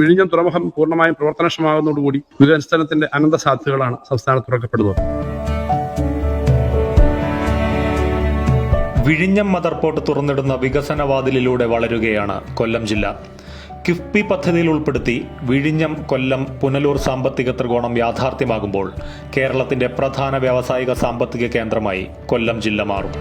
വിഴിഞ്ഞം തുറമുഖം പൂർണമായും പ്രവർത്തനക്ഷമമാകുന്നതോടുകൂടി വികസനത്തിന്റെ അനന്ത സാധ്യതകളാണ് സംസ്ഥാനത്ത് തുറക്കപ്പെടുന്നത്. വിഴിഞ്ഞം മദർപോർട്ട് തുറന്നിടുന്ന വികസനവാതിലിലൂടെ വളരുകയാണ് കൊല്ലം ജില്ല. കിഫ്ബി പദ്ധതിയിൽ ഉൾപ്പെടുത്തി വിഴിഞ്ഞം കൊല്ലം പുനലൂർ സാമ്പത്തിക ത്രികോണം യാഥാർത്ഥ്യമാകുമ്പോൾ കേരളത്തിന്റെ പ്രധാന വ്യാവസായിക സാമ്പത്തിക കേന്ദ്രമായി കൊല്ലം ജില്ല മാറും.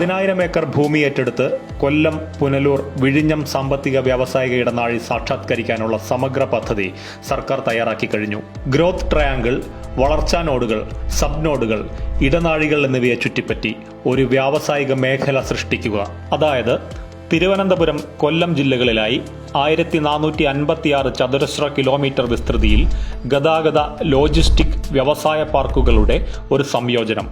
പതിനായിരം ഏക്കർ ഭൂമി ഏറ്റെടുത്ത് കൊല്ലം പുനലൂർ വിഴിഞ്ഞം സാമ്പത്തിക വ്യാവസായിക ഇടനാഴി സാക്ഷാത്കരിക്കാനുള്ള സമഗ്ര പദ്ധതി സർക്കാർ തയ്യാറാക്കി കഴിഞ്ഞു. ഗ്രോത്ത് ട്രയാങ്കിൾ വളർച്ചാ നോഡുകൾ സബ് നോഡുകൾ ഇടനാഴികൾ എന്നിവയെ ചുറ്റിപ്പറ്റി ഒരു വ്യാവസായിക മേഖല സൃഷ്ടിക്കുക. അതായത് തിരുവനന്തപുരം കൊല്ലം ജില്ലകളിലായി ആയിരത്തി നാനൂറ്റി അൻപത്തിയാറ് ചതുരശ്ര കിലോമീറ്റർ വിസ്തൃതിയിൽ ഗതാഗത ലോജിസ്റ്റിക് വ്യവസായ പാർക്കുകളുടെ ഒരു സംയോജനം.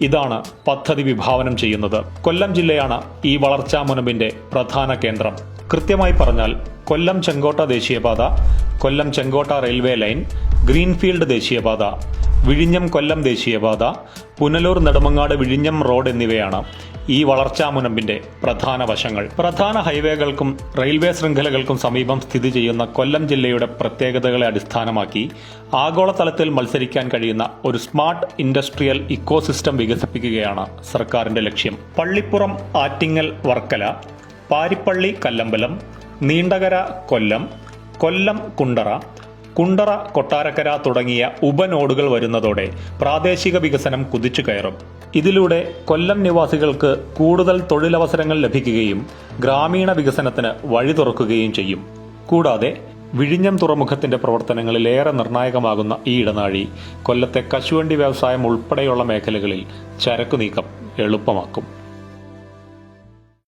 ഇതാണ് പദ്ധതി വിഭാവനം ചെയ്യുന്നത്. കൊല്ലം ജില്ലയാണ് ഈ വളർച്ചാ മുനമ്പിന്റെ പ്രധാന കേന്ദ്രം. കൃത്യമായി പറഞ്ഞാൽ കൊല്ലം ചെങ്കോട്ട ദേശീയപാത Kollam Chenkotta railway line greenfield ദേശീയപാത വിഴിഞ്ഞം കൊല്ലം ദേശീയപാത പുനലൂർ നെടുമങ്ങാട് വിഴിഞ്ഞം റോഡ് എന്നിവയാണ് ഈ വളർച്ചാ മുനമ്പിന്റെ പ്രധാന വശങ്ങൾ. പ്രധാന ഹൈവേകൾക്കും റെയിൽവേ ശൃംഖലകൾക്കും സമീപം സ്ഥിതി ചെയ്യുന്ന കൊല്ലം ജില്ലയുടെ പ്രത്യേകതകളെ അടിസ്ഥാനമാക്കി ആഗോളതലത്തിൽ മത്സരിക്കാൻ കഴിയുന്ന ഒരു സ്മാർട്ട് ഇൻഡസ്ട്രിയൽ ഇക്കോസിസ്റ്റം വികസിപ്പിക്കുകയാണ് സർക്കാരിന്റെ ലക്ഷ്യം. പള്ളിപ്പുറം ആറ്റിങ്ങൽ വർക്കല പാരിപ്പള്ളി കല്ലമ്പലം നീണ്ടകര കൊല്ലം കൊല്ലം കുണ്ടറ കുണ്ടറ കൊട്ടാരക്കര തുടങ്ങിയ ഉപനോഡുകൾ വരുന്നതോടെ പ്രാദേശിക വികസനം കുതിച്ചു കയറും. ഇതിലൂടെ കൊല്ലം നിവാസികൾക്ക് കൂടുതൽ തൊഴിലവസരങ്ങൾ ലഭിക്കുകയും ഗ്രാമീണ വികസനത്തിന് വഴി തുറക്കുകയും ചെയ്യും. കൂടാതെ വിഴിഞ്ഞം തുറമുഖത്തിന്റെ പ്രവർത്തനങ്ങളിൽ ഏറെ നിർണായകമാകുന്ന ഈ ഇടനാഴി കൊല്ലത്തെ കശുവണ്ടി വ്യവസായം ഉൾപ്പെടെയുള്ള മേഖലകളിൽ ചരക്കു നീക്കം എളുപ്പമാക്കും.